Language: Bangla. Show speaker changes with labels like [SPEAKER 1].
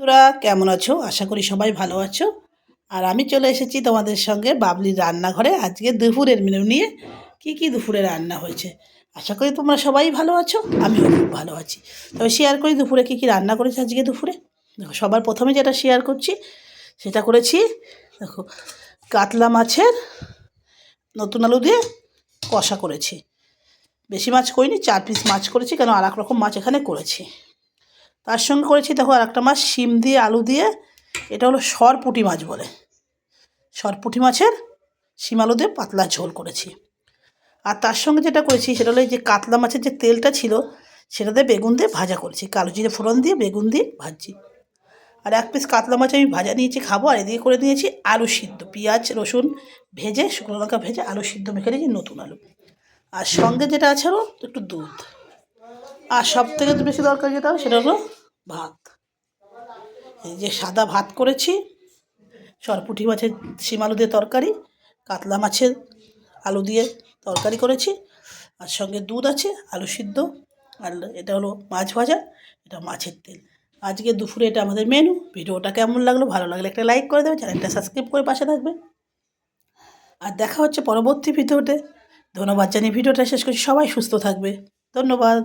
[SPEAKER 1] তোরা কেমন আছো? আশা করি সবাই ভালো আছো। আর আমি চলে এসেছি তোমাদের সঙ্গে বাবলির রান্নাঘরে। আজকে দুপুরের মেনু নিয়ে কি কি দুপুরে রান্না হয়েছে। আশা করি তোমরা সবাই ভালো আছো, আমিও খুব ভালো আছি। তবে শেয়ার করি দুপুরে কী কী রান্না করেছি আজকে দুপুরে। দেখো, সবার প্রথমে যেটা শেয়ার করছি, সেটা করেছি, দেখো, কাতলা মাছের নতুন আলু দিয়ে কষা করেছি। বেশি মাছ করিনি, চার পিস মাছ করেছি, কেন আর রকম মাছ এখানে করেছি। তার সঙ্গে করেছি, দেখো আর একটা মাছ, শিম দিয়ে, আলু দিয়ে, এটা হলো সরপুঁটি মাছ বলে। সরপুঁটি মাছের শিম, আলু দিয়ে পাতলা ঝোল করেছি। আর তার সঙ্গে যেটা করেছি, সেটা হলো যে কাতলা মাছের যে তেলটা ছিল, সেটা দিয়ে বেগুন দিয়ে ভাজা করেছি। কালো জিরে ফোড়ন দিয়ে বেগুন দিয়ে ভাজছি। আর এক পিস কাতলা মাছ আমি ভাজা নিয়েছি, খাব, আর এদিকে করে নিয়েছি আলু সিদ্ধ। পেঁয়াজ, রসুন ভেজে, শুকনো লঙ্কা ভেজে আলু সিদ্ধ মেখে নিয়েছি, নতুন আলু। আর সঙ্গে যেটা আছে একটু দুধ। আর সব থেকে বেশি দরকার যেটা সেটা হলো ভাত। এই যে সাদা ভাত করেছি, সরপুঁটি মাছের শিম আলু দিয়ে তরকারি, কাতলা মাছের আলু দিয়ে তরকারি করেছি, আর সঙ্গে দুধ আছে, আলু সিদ্ধ, আর এটা হলো মাছ ভাজা, এটা মাছের তেল। আজকে দুপুরে এটা আমাদের মেনু ভিডিওটা কেমন লাগল, ভালো লাগলে একটা লাইক করে দেবে চ্যানেলটা সাবস্ক্রাইব করে পাশে থাকবে আর দেখা হচ্ছে পরবর্তী ভিডিওতে। ধন্যবাদ জানিয়ে ভিডিওটা শেষ করছি, সবাই সুস্থ থাকবে, ধন্যবাদ।